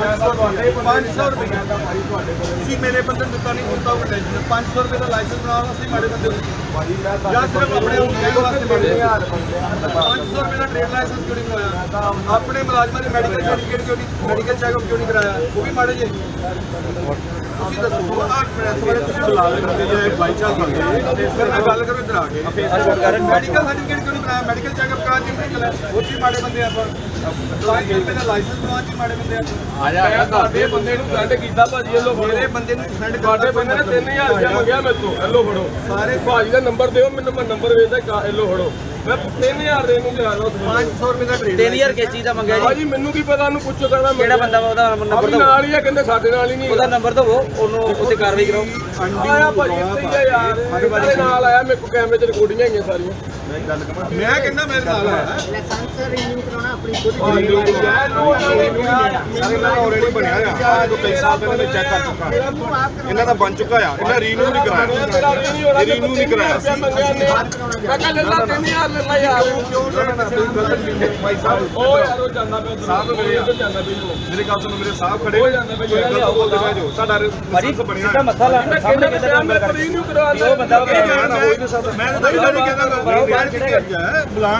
500 ਰੁਪਏ 500 ਰੁਪਏ। ਤੁਸੀਂ ਮੇਰੇ ਬੰਦੇ ਨੂੰ ਦਿੱਤਾ ਨਹੀਂ ਹੁੰਦਾ ਉਹ ਟੈਨਸ਼ਨ 500 ਰੁਪਏ ਦਾ ਲਾਇਸੈਂਸ ਬਣਾਉਣਾ ਅਸੀਂ ਮਾੜੇ ਬੰਦੇ ਨੂੰ ਜਾਂ ਸਿਰਫ ਆਪਣੇ ਉਹ ਕਹਿਣ ਵਾਸਤੇ ਮਾੜੇ 500 ਰੁਪਏ ਦਾ ਟ੍ਰੇਡ ਲਾਇਸੈਂਸ ਕਿਉਂ ਨਹੀਂ ਬਣਾਇਆ ਆਪਣੇ ਮੁਲਾਜ਼ਮਾਂ ਦੇ ਮੈਡੀਕਲ ਸਰਟੀਫਿਕੇਟ ਕਿਉਂ ਨਹੀਂ ਮੈਡੀਕਲ ਚੈੱਕਅਪ ਕਿਉਂ ਨਹੀਂ ਕਰਾਇਆ? ਉਹ ਵੀ ਮਾੜੇ ਜਿਹੇ। ਤੁਸੀਂ ਦੱਸੋ ਆਹ ਪ੍ਰੈਸ ਵਾਲੇ ਤੁਸੀਂ ਬੁਲਾ ਲੈਂਦੇ ਜੇ। ਬਾਈ ਚਾਂਸ ਆਉਂਦੇ ਤੇ ਫਿਰ ਮੈਂ ਗੱਲ ਕਰੋ ਇੱਧਰ ਆ ਕੇ ਮੈਡੀਕਲ ਸਰਟੀਫਿਕੇਟ ਕਿਉਂ ਨਹੀਂ ਬਣਾਇਆ? ਮੈਡੀਕਲ ਚੈੱਕਅਪ ਕਰਾ ਕੇ ਨਹੀਂ ਕਰਾਇਆ? ਉਹ ਵੀ ਮਾੜੇ ਬੰਦੇ ਆਪਾਂ। ਲਾਇਸੈਂਸ ਪਹਿਲਾਂ ਲਾਇਸੈਂਸ ਬਣਾਉਣ ਚ ਮਾੜੇ ਬੰਦੇ ਆਪਾਂ। ਮੈਂ ਤੁਹਾਡੇ ਬੰਦੇ ਨੂੰ ਸੈਂਡ ਕੀਤਾ ਭਾਜੀ ਇਹ ਲੋ ਮੇਰੇ ਬੰਦੇ ਨੂੰ ਸੈਂਡ ਤੁਹਾਡੇ ਬੰਦੇ ਨੇ 3000 ਰੁਪਇਆ ਮੰਗਿਆ ਮੇਰੇ ਤੋਂ ਇਹ ਲੋ ਫੜੋ। ਸਾਰੇ ਭਾਜੀ ਦਾ ਨੰਬਰ ਦਿਓ ਮੈਨੂੰ ਮੈਂ ਨੰਬਰ ਵੇਚਦਾ ਇਹ ਲੋ ਫੜੋ। ਮੈਂ 3000 ਦੇ ਨੂੰ ਗਿਆ ਲੋ 500 ਰੁਪਏ ਦਾ ਟ੍ਰੇਡ 3000 ਕਿਸ ਚੀਜ਼ ਦਾ ਮੰਗਿਆ ਜੀ? ਭਾਜੀ ਮੈਨੂੰ ਕੀ ਪਤਾ ਉਹਨੂੰ ਪੁੱਛੋ ਕਹਿੰਦਾ ਕਿਹੜਾ ਬੰਦਾ ਵਾ ਉਹਦਾ ਨੰਬਰ ਦਿਓ। ਨਾਲ ਹੀ ਆ ਕਹਿੰਦੇ ਸਾਡੇ ਨਾਲ ਹੀ ਨਹੀਂ ਉਹਦਾ ਨੰਬਰ ਦਿਓ ਉਹਨੂੰ ਉੱਤੇ ਕਾਰਵਾਈ ਕਰਾਓ ਆਇਆ ਭਾਜੀ ਇੱਥੇ ਹੀ ਆ। ਯਾਰ। ਸਾਡੇ ਨਾਲ ਆਇਆ ਮੇਰੇ ਕੋਲ ਕੈਮਰੇ 'ਚ ਰਿਕਾਰਡਿੰਗਾਂ ਹੈਗੀਆਂ ਸਾਰੀਆਂ। ਮੈਂ ਕਹਿੰਦਾ ਮੇਰੇ ਨਾਲ ਆਇਆ ਲਾਇਸੈਂਸ ਰਿਨਿਊ ਕਰਾਉਣਾ ਆਪਣੀ ਖੁਦ ਆਲਰੇਡੀ ਬਣਿਆ ਆ। ਆ ਜੋ ਕਈ ਸਾਲ ਪਹਿਲਾਂ ਮੈਂ ਚੈੱਕ ਕਰ ਚੁੱਕਾ। ਇਹਨਾਂ ਦਾ ਬਣ ਚੁੱਕਾ ਆ। ਇਹਨਾਂ ਰੀਨਿਊ ਨਹੀਂ ਕਰਾਇਆ। ਰੀਨੂ ਨਹੀਂ ਕਰਾਇਆ ਮੰਗਿਆ ਨੇ ਮੈਂ ਕਿਹਾ ਲੈ ਲਾ 3000 ਲੈ ਲਾ ਯਾਰ। ਕਿਉਂ ਕਰਨਾ ਕੋਈ ਗਲਤ ਨਹੀਂ ਭਾਈ ਸਾਹਿਬ ਉਹ ਯਾਰ ਉਹ ਜਾਂਦਾ ਪਿਆ ਸਾਹਿਬ ਮੇਰੇ ਆ। ਜਾਂਦਾ ਪਿਆ ਮੇਰੇ ਗੱਲ ਸੁਣੋ ਮੇਰੇ ਸਾਹਿਬ ਖੜੇ। ਹੋ ਜਾਂਦਾ ਭਾਈ। ਕੋਈ ਗਲਤ ਬੋਲਦੇ ਪਏ ਜੋ। ਸਾਡਾ ਲਾਇਸੈਂਸ ਬਣਿਆ ਮੱਥਾ ਲਾ। ਮੈਂ ਕਹਿੰਦਾ ਪਿਆ ਮੈਂ ਰੀਨਿਊ ਉਹ ਬੰਦਾ ਮੈਂ ਤਾਂ ਨਹੀਂ ਕਹਿੰਦਾ ਯਾਰ ਕੀ ਹੈ? ਬੁਲਾ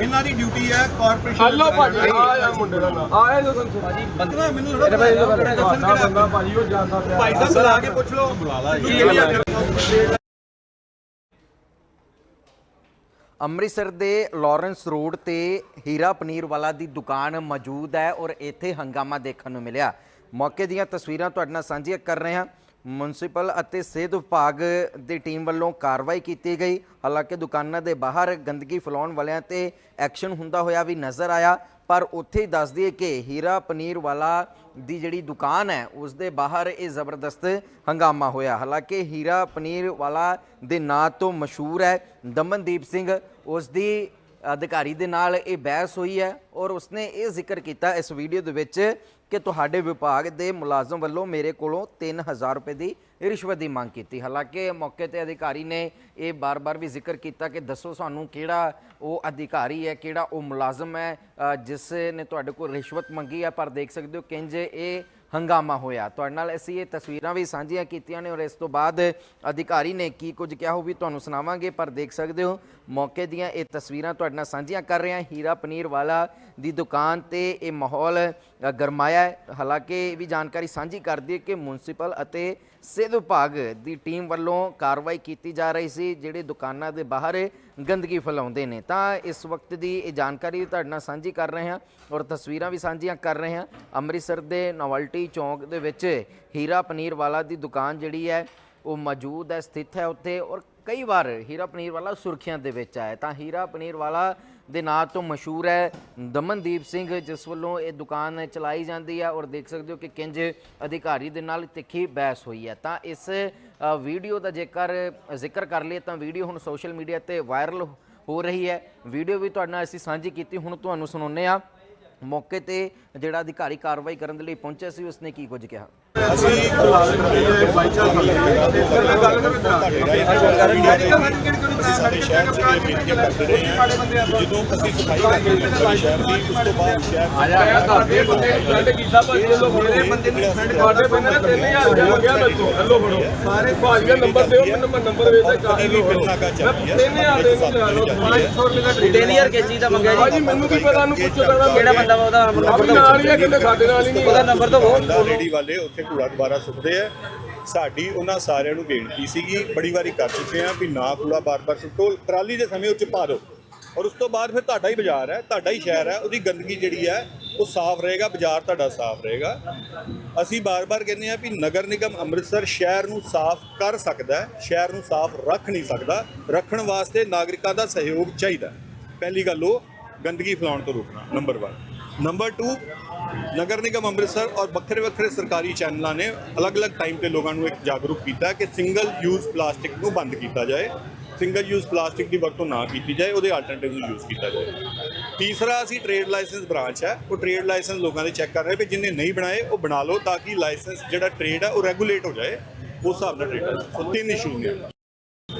ਇਹਨਾਂ ਦੀ ਡਿਊਟੀ ਹੈ ਕਾਰਪੋਰੇਸ਼ਨ ਹਲੋ ਭਾਜੀ ਆਇਆ ਮੁੰਡੇ ਦਾ ਨਾਮ। ਆਇਆ ਜੋ ਭਾਜੀ ਬੰਦਾ ਮੈਨੂੰ ਥੋੜਾ ਦੱਸਣ ਕਿਹੜਾ ਬੰਦਾ ਭਾਜੀ ਉਹ ਜਾਂਦਾ ਪਿਆ ਭਾਈ ਸਾਹਿਬ ਬੁਲਾ ਕੇ ਪੁੱਛ ਲਓ। ਬੁਲਾ ਲਾ ਅੰਮ੍ਰਿਤਸਰ ਦੇ ਲਾਰੈਂਸ ਰੋਡ ਤੇ ਹੀਰਾ ਪਨੀਰ ਵਾਲਾ ਦੀ ਦੁਕਾਨ ਮੌਜੂਦ ਹੈ ਔਰ ਇੱਥੇ ਹੰਗਾਮਾ ਦੇਖਣ ਨੂੰ ਮਿਲਿਆ। ਮੌਕੇ ਦੀਆਂ ਤਸਵੀਰਾਂ ਤੁਹਾਡੇ ਨਾਲ ਸਾਂਝੀਆਂ ਕਰ ਰਹੇ ਹਾਂ। ਮਿਊਨਿਸਪਲ ਅਤੇ ਸਿਹਤ ਵਿਭਾਗ ਦੀ ਟੀਮ ਵੱਲੋਂ ਕਾਰਵਾਈ ਕੀਤੀ ਗਈ। ਹਾਲਾਂਕਿ ਦੁਕਾਨਾਂ ਦੇ ਬਾਹਰ ਗੰਦਗੀ ਫੈਲਾਉਣ ਵਾਲਿਆਂ ਤੇ ਐਕਸ਼ਨ ਹੁੰਦਾ ਹੋਇਆ ਵੀ ਨਜ਼ਰ ਆਇਆ, ਪਰ ਉੱਥੇ ਹੀ ਦੱਸ ਦਈਏ ਕਿ ਹੀਰਾ ਪਨੀਰ ਵਾਲਾ ਦੀ ਜਿਹੜੀ ਦੁਕਾਨ ਹੈ, ਉਸ ਦੇ ਬਾਹਰ ਇਹ ਜ਼ਬਰਦਸਤ ਹੰਗਾਮਾ ਹੋਇਆ। ਹਾਲਾਂਕਿ ਹੀਰਾ ਪਨੀਰ ਵਾਲਾ ਦੇ ਨਾਂ ਤੋਂ ਮਸ਼ਹੂਰ ਹੈ ਦਮਨਦੀਪ ਸਿੰਘ, ਉਸ ਦੀ ਅਧਿਕਾਰੀ ਦੇ ਨਾਲ ਇਹ ਬਹਿਸ ਹੋਈ ਹੈ ਔਰ ਉਸਨੇ ਇਹ ਜ਼ਿਕਰ ਕੀਤਾ ਇਸ ਵੀਡੀਓ ਦੇ ਵਿੱਚ ਕਿ ਤੁਹਾਡੇ ਵਿਭਾਗ ਦੇ ਮੁਲਾਜ਼ਮ ਵੱਲੋਂ ਮੇਰੇ ਕੋਲੋਂ 3000 ਰੁਪਏ ਦੀ ਰਿਸ਼ਵਤ ਦੀ ਮੰਗ ਕੀਤੀ। ਹਾਲਾਂਕਿ ਮੌਕੇ ਤੇ ਅਧਿਕਾਰੀ ਨੇ ਇਹ ਬਾਰ-ਬਾਰ ਵੀ ਜ਼ਿਕਰ ਕੀਤਾ ਕਿ ਦੱਸੋ ਸਾਨੂੰ ਕਿਹੜਾ ਉਹ ਅਧਿਕਾਰੀ ਹੈ, ਕਿਹੜਾ ਉਹ ਮੁਲਾਜ਼ਮ ਹੈ ਜਿਸ ਨੇ ਤੁਹਾਡੇ ਕੋਲ ਰਿਸ਼ਵਤ ਮੰਗੀ ਹੈ, ਪਰ ਦੇਖ ਸਕਦੇ ਹੋ ਕਿੰਜ ਇਹ ਹੰਗਾਮਾ ਹੋਇਆ। ਤੁਹਾਡੇ ਨਾਲ ਅਸੀਂ ਇਹ ਤਸਵੀਰਾਂ ਵੀ ਸਾਂਝੀਆਂ ਕੀਤੀਆਂ ਨੇ ਔਰ ਇਸ ਤੋਂ ਬਾਅਦ ਅਧਿਕਾਰੀ ਨੇ ਕੀ ਕੁਝ ਕਿਹਾ ਉਹ ਵੀ ਤੁਹਾਨੂੰ ਸੁਣਾਵਾਂਗੇ, ਪਰ ਦੇਖ ਸਕਦੇ ਹੋ, ਮੌਕੇ ਦੀਆਂ ਇਹ ਤਸਵੀਰਾਂ ਤੁਹਾਡੇ ਨਾਲ ਸਾਂਝੀਆਂ ਕਰ ਰਹੇ ਹਾਂ। ਹੀਰਾ ਪਨੀਰ ਵਾਲਾ ਦੀ ਦੁਕਾਨ ਤੇ ਇਹ ਮਾਹੌਲ ਗਰਮਾਇਆ ਹਾਲਾਂਕਿ ਇਹ ਵੀ ਜਾਣਕਾਰੀ ਸਾਂਝੀ ਕਰਦੀ ਹੈ ਕਿ ਮਿਊਨਿਸਪਲ ਅਤੇ ਸਿਹਤ ਵਿਭਾਗ ਦੀ ਟੀਮ ਵੱਲੋਂ ਕਾਰਵਾਈ ਕੀਤੀ ਜਾ ਰਹੀ ਸੀ, ਜਿਹੜੇ ਦੁਕਾਨਾਂ ਦੇ ਬਾਹਰ ਗੰਦਗੀ ਫੈਲਾਉਂਦੇ ਨੇ। ਤਾਂ ਇਸ ਵਕਤ ਦੀ ਇਹ ਜਾਣਕਾਰੀ ਵੀ ਤੁਹਾਡੇ ਨਾਲ ਸਾਂਝੀ ਕਰ ਰਹੇ ਹਾਂ ਔਰ ਤਸਵੀਰਾਂ ਵੀ ਸਾਂਝੀਆਂ ਕਰ ਰਹੇ ਹਾਂ। ਅੰਮ੍ਰਿਤਸਰ ਦੇ ਨੋਵਲਟੀ ਚੌਂਕ ਦੇ ਵਿੱਚ ਹੀਰਾ ਪਨੀਰ ਵਾਲਾ ਦੀ ਦੁਕਾਨ ਜਿਹੜੀ ਹੈ, ਉਹ ਮੌਜੂਦ ਹੈ, ਸਥਿਤ ਹੈ ਉੱਥੇ ਔਰ ਕਈ ਵਾਰ ਹੀਰਾ ਪਨੀਰ ਵਾਲਾ ਸੁਰਖੀਆਂ ਦੇ ਵਿੱਚ ਆਇਆ ਤਾਂ ਹੀਰਾ ਪਨੀਰ ਵਾਲਾ ਦੇ ਨਾਂ ਤੋਂ ਮਸ਼ਹੂਰ ਹੈ ਦਮਨਦੀਪ ਸਿੰਘ, ਜਿਸ ਵੱਲੋਂ ਇਹ ਦੁਕਾਨ ਚਲਾਈ ਜਾਂਦੀ ਹੈ ਔਰ ਦੇਖ ਸਕਦੇ ਹੋ ਕਿ ਕਿੰਜ ਅਧਿਕਾਰੀ ਦੇ ਨਾਲ ਤਿੱਖੀ ਬਹਿਸ ਹੋਈ ਹੈ। ਤਾਂ ਇਸ ਵੀਡੀਓ ਦਾ ਜੇਕਰ ਜ਼ਿਕਰ ਕਰ ਲਈਏ ਤਾਂ ਵੀਡੀਓ ਹੁਣ ਸੋਸ਼ਲ ਮੀਡੀਆ ਤੇ ਵਾਇਰਲ ਹੋ ਰਹੀ ਹੈ। ਵੀਡੀਓ ਵੀ ਤੁਹਾਡੇ ਨਾਲ ਅਸੀਂ ਸਾਂਝੀ ਕੀਤੀ, ਹੁਣ ਤੁਹਾਨੂੰ ਸੁਣਾਉਂਦੇ ਆ ਮੌਕੇ ਤੇ ਜਿਹੜਾ ਅਧਿਕਾਰੀ ਕਾਰਵਾਈ ਕਰਨ ਦੇ ਲਈ ਪਹੁੰਚਿਆ ਸੀ ਉਸਨੇ ਕੀ ਕੁਝ ਕਿਹਾ? ਅਸੀਂ ਬੁਲਾ ਲੈਂਦੇ ਜੇ ਬਾਈ ਚਾਂਸ ਆਉਂਦੇ ਤੇ ਫਿਰ ਮੈਂ ਗੱਲ ਕਰੋ ਇੱਧਰ ਆ ਕੇ ਮੈਡੀਕਲ ਸਰਟੀਫਿਕੇਟ ਕਿਉਂ ਨਹੀਂ ਬਣਾਇਆ ਸਾਡੇ ਸ਼ਹਿਰ 'ਚ ਇਹ ਬੇਨਤੀਆਂ ਕਰਦੇ ਰਹੇ ਹਾਂ ਜਦੋਂ ਅਸੀਂ ਸਫ਼ਾਈ ਕਰਦੇ ਹਾਂ ਸਾਡੇ ਸ਼ਹਿਰ ਦੀ ਉਸ ਤੋਂ ਬਾਅਦ ਸ਼ਹਿਰ 'ਚ ਆਇਆ ਤੁਹਾਡੇ ਬੰਦੇ ਨੂੰ ਸੈਂਡ ਕੀਤਾ ਭਾਜੀ ਇਹ ਲੋ ਫੜੋ ਮੇਰੇ ਬੰਦੇ ਨੂੰ ਸੈਂਡ ਤੁਹਾਡੇ ਬੰਦੇ ਨੇ 3000 ਰੁਪਇਆ ਮੰਗਿਆ ਮੇਰੇ ਤੋਂ ਇਹ ਲੋ ਫੜੋ ਸਾਰੇ ਭਾਜੀ ਦਾ ਨੰਬਰ ਦਿਓ ਮੈਨੂੰ ਮੈਂ ਨੰਬਰ ਵੇਚਦਾ ਕਾ ਕਦੇ ਵੀ ਬਿਲਨਾ ਕਾ ਚੱਲੀ ਹੈ 3000 ਦੇ ਨੂੰ ਗਿਆ ਲੋ 500 ਰੁਪਏ ਦਾ ਟ੍ਰੇਡ 3000 ਕਿਸ ਚੀਜ਼ ਦਾ ਮੰਗਿਆ ਭਾਜੀ ਜੀ ਮੈਨੂੰ ਕੀ ਪਤਾ ਉਹਨੂੰ ਪੁੱਛੋ ਕਹਿੰਦਾ ਕਿਹੜਾ ਬੰਦਾ ਵਾ ਉਹਦਾ ਨੰਬਰ ਆਪਣੀ ਦਿਓ ਨਾਲ ਹੀ ਆ ਕਹਿੰਦੇ ਸਾਡੇ ਨਾਲ ਹੀ ਨਹੀਂ ਉਹਦਾ ਨੰਬਰ ਦਿਓ ਬੰਦਾ ਰੇੜੀ ਵਾਲੇ ਉੱਥੇ ਕੂੜਾ ਦੁਬਾਰਾ ਸੁੱਟਦੇ ਆ। ਸਾਡੀ ਉਹਨਾਂ ਸਾਰਿਆਂ ਨੂੰ ਬੇਨਤੀ ਸੀਗੀ ਬੜੀ ਵਾਰੀ ਕਰ ਚੁੱਕੇ ਆ ਵੀ ਨਾ ਕੂੜਾ ਬਾਰ-ਬਾਰ ਸੁੱਟੋ ਟਰਾਲੀ ਦੇ ਸਮੇਂ ਉੱਚ ਪਾ ਦਿਓ। ਔਰ ਉਸ ਤੋਂ ਬਾਅਦ ਫਿਰ ਤੁਹਾਡਾ ਹੀ ਬਾਜ਼ਾਰ ਹੈ ਤੁਹਾਡਾ ਹੀ ਸ਼ਹਿਰ ਹੈ ਉਹਦੀ ਗੰਦਗੀ ਜਿਹੜੀ ਹੈ ਉਹ ਸਾਫ਼ ਰਹੇਗਾ ਬਾਜ਼ਾਰ ਤੁਹਾਡਾ ਸਾਫ਼ ਰਹੇਗਾ। ਅਸੀਂ ਬਾਰ-ਬਾਰ ਕਹਿੰਦੇ ਆ ਵੀ ਨਗਰ ਨਿਗਮ ਅੰਮ੍ਰਿਤਸਰ ਸ਼ਹਿਰ ਨੂੰ ਸਾਫ਼ ਕਰ ਸਕਦਾ ਹੈ ਸ਼ਹਿਰ ਨੂੰ ਸਾਫ਼ ਰੱਖ ਨਹੀਂ ਸਕਦਾ। ਰੱਖਣ ਵਾਸਤੇ ਨਾਗਰਿਕਾਂ ਦਾ ਸਹਿਯੋਗ ਚਾਹੀਦਾ। ਪਹਿਲੀ ਗੱਲ ਉਹ ਗੰਦਗੀ ਫੈਲਾਉਣ ਤੋਂ ਰੋਕਣਾ ਨੰਬਰ 1 ਨੰਬਰ 2 ਨਗਰ ਨਿਗਮ ਅੰਮ੍ਰਿਤਸਰ ਔਰ ਵੱਖਰੇ ਵੱਖਰੇ ਸਰਕਾਰੀ ਚੈਨਲਾਂ ਨੇ ਅਲੱਗ-ਅਲੱਗ ਟਾਈਮ ਤੇ ਲੋਕਾਂ ਨੂੰ ਇੱਕ ਜਾਗਰੂਕ ਕੀਤਾ ਕਿ ਸਿੰਗਲ ਯੂਜ਼ ਪਲਾਸਟਿਕ ਨੂੰ ਬੰਦ ਕੀਤਾ ਜਾਏ। ਸਿੰਗਲ ਯੂਜ਼ ਪਲਾਸਟਿਕ ਦੀ ਵਰਤੋਂ ਨਾ ਕੀਤੀ ਜਾਏ, ਉਹਦੇ ਆਲਟਰਨੇਟਿਵ ਨੂੰ ਯੂਜ਼ ਕੀਤਾ ਜਾਏ। ਤੀਸਰਾ, ਅਸੀਂ ਟ੍ਰੇਡ ਲਾਇਸੈਂਸ ਬ੍ਰਾਂਚ ਹੈ, ਉਹ ਟ੍ਰੇਡ ਲਾਇਸੈਂਸ ਲੋਕਾਂ ਦੇ ਚੈੱਕ ਕਰ ਰਹੇ ਵੀ ਜਿੰਨੇ ਨਹੀਂ ਬਣਾਏ, ਉਹ ਬਣਾ ਲਓ ਤਾਂ ਕਿ ਲਾਇਸੈਂਸ ਜਿਹੜਾ ਟ੍ਰੇਡ ਹੈ ਉਹ ਰੈਗੂਲੇਟ ਹੋ ਜਾਏ। ਉਸ ਹਿਸਾਬ ਨਾਲ ਟ੍ਰੇਡ ਸੋ ਤਿੰਨ ਇਸ਼ੂ ਨੇ।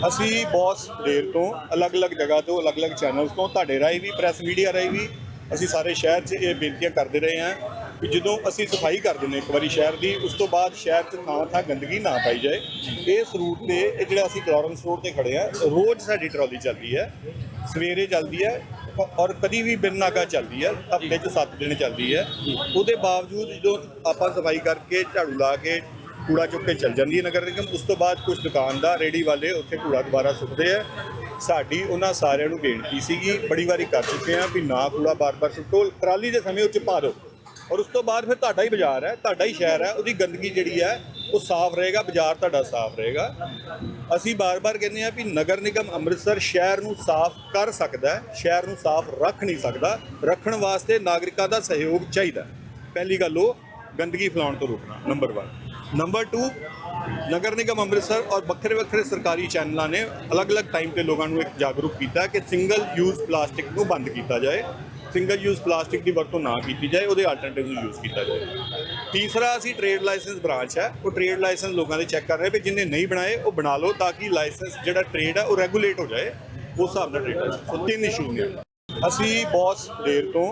ਅਸੀਂ ਬਹੁਤ ਦੇਰ ਤੋਂ ਅਲੱਗ-ਅਲੱਗ ਜਗ੍ਹਾ ਤੋਂ ਅਲੱਗ-ਅਲੱਗ ਚੈਨਲਸ ਤੋਂ, ਤੁਹਾਡੇ ਰਾਹੀਂ ਵੀ ਪ੍ਰੈਸ ਮੀਡੀਆ ਰਾਹੀਂ ਵੀ ਅਸੀਂ ਸਾਰੇ ਸ਼ਹਿਰ 'ਚ ਇਹ ਬੇਨਤੀਆਂ ਕਰਦੇ ਰਹੇ ਹਾਂ ਵੀ ਜਦੋਂ ਅਸੀਂ ਸਫ਼ਾਈ ਕਰ ਦਿੰਦੇ ਇੱਕ ਵਾਰੀ ਸ਼ਹਿਰ ਦੀ, ਉਸ ਤੋਂ ਬਾਅਦ ਸ਼ਹਿਰ 'ਚ ਥਾਂ ਥਾਂ ਗੰਦਗੀ ਨਾ ਪਾਈ ਜਾਏ। ਇਸ ਰੂਟ ਤੇ ਇਹ ਜਿਹੜਾ ਅਸੀਂ ਕਲੋਰੈਂਸ ਰੋਡ ਤੇ ਖੜੇ ਆ ਰੋਜ਼ ਸਾਡੀ ਟਰਾਲੀ ਚੱਲਦੀ ਹੈ, ਸਵੇਰੇ ਚੱਲਦੀ ਹੈ ਔਰ ਕਦੀ ਵੀ ਬਿਨ ਨਾਗਾ ਚੱਲਦੀ ਹੈ, ਹਫ਼ਤੇ 'ਚ 7 ਦਿਨ ਚੱਲਦੀ ਹੈ। ਉਹਦੇ ਬਾਵਜੂਦ ਜਦੋਂ ਆਪਾਂ ਸਫ਼ਾਈ ਕਰਕੇ ਝਾੜੂ ਲਾ ਕੇ ਕੂੜਾ ਚੁੱਕ ਕੇ ਚੱਲ ਜਾਂਦੀ ਹੈ ਨਗਰ ਨਿਗਮ, ਉਸ ਤੋਂ ਬਾਅਦ ਕੁਝ ਦੁਕਾਨਦਾਰ ਰੇੜੀ ਵਾਲੇ ਉੱਥੇ ਕੂੜਾ ਦੁਬਾਰਾ ਸੁੱਟਦੇ ਆ ਸਾਡੀ ਉਹਨਾਂ ਸਾਰਿਆਂ ਨੂੰ ਬੇਨਤੀ ਸੀਗੀ, ਬੜੀ ਵਾਰੀ ਕਰ ਚੁੱਕੇ ਆ ਵੀ ਨਾ ਕੂੜਾ ਬਾਰ-ਬਾਰ ਸੁੱਟੋ, ਟਰਾਲੀ ਦੇ ਸਮੇਂ ਉੱਚ ਪਾ ਦਿਓ। ਔਰ ਉਸ ਤੋਂ ਬਾਅਦ ਫਿਰ ਤੁਹਾਡਾ ਹੀ ਬਾਜ਼ਾਰ ਹੈ, ਤੁਹਾਡਾ ਹੀ ਸ਼ਹਿਰ ਹੈ, ਉਹਦੀ ਗੰਦਗੀ ਜਿਹੜੀ ਹੈ, ਉਹ ਸਾਫ਼ ਰਹੇਗਾ, ਬਾਜ਼ਾਰ ਤੁਹਾਡਾ ਸਾਫ਼ ਰਹੇਗਾ। ਅਸੀਂ ਬਾਰ-ਬਾਰ ਕਹਿੰਦੇ ਆ ਵੀ ਨਗਰ ਨਿਗਮ ਅੰਮ੍ਰਿਤਸਰ ਸ਼ਹਿਰ ਨੂੰ ਸਾਫ਼ ਕਰ ਸਕਦਾ ਹੈ, ਸ਼ਹਿਰ ਨੂੰ ਸਾਫ਼ ਰੱਖ ਨਹੀਂ ਸਕਦਾ, ਰੱਖਣ ਵਾਸਤੇ ਨਾਗਰਿਕਾਂ ਦਾ ਸਹਿਯੋਗ ਚਾਹੀਦਾ ਪਹਿਲੀ ਗੱਲ ਉਹ, ਗੰਦਗੀ ਫੈਲਾਉਣ ਤੋਂ ਰੋਕਣਾ, ਨੰਬਰ 1 ਨੰਬਰ 2 ਨਗਰ ਨਿਗਮ ਅੰਮ੍ਰਿਤਸਰ ਔਰ ਵੱਖਰੇ ਵੱਖਰੇ ਸਰਕਾਰੀ ਚੈਨਲਾਂ ਨੇ ਅਲੱਗ-ਅਲੱਗ ਟਾਈਮ ਤੇ ਲੋਕਾਂ ਨੂੰ ਇੱਕ ਜਾਗਰੂਕ ਕੀਤਾ ਕਿ ਸਿੰਗਲ ਯੂਜ਼ ਪਲਾਸਟਿਕ ਨੂੰ ਬੰਦ ਕੀਤਾ ਜਾਏ ਸਿੰਗਲ ਯੂਜ਼ ਪਲਾਸਟਿਕ ਦੀ ਵਰਤੋਂ ਨਾ ਕੀਤੀ ਜਾਏ ਉਹਦੇ ਆਲਟਰਨੇਟਿਵ ਨੂੰ ਯੂਜ਼ ਕੀਤਾ ਜਾਏ ਤੀਸਰਾ ਅਸੀਂ ਟ੍ਰੇਡ ਲਾਇਸੈਂਸ ਬ੍ਰਾਂਚ ਹੈ ਉਹ ਟ੍ਰੇਡ ਲਾਇਸੈਂਸ ਲੋਕਾਂ ਦੇ ਚੈੱਕ ਕਰ ਰਹੇ ਵੀ ਜਿਨ੍ਹਾਂ ਨਹੀਂ ਬਣਾਏ ਉਹ ਬਣਾ ਲਓ ਤਾਂ ਕਿ ਲਾਇਸੈਂਸ ਜਿਹੜਾ ਟ੍ਰੇਡ ਹੈ ਉਹ ਰੈਗੂਲੇਟ ਹੋ ਜਾਏ ਉਸ ਹਿਸਾਬ ਨਾਲ ਟ੍ਰੇਡ ਸੋ ਤਿੰਨ ਇਸ਼ੂ ਨੇ ਅਸੀਂ ਬਹੁਤ ਦੇਰ ਤੋਂ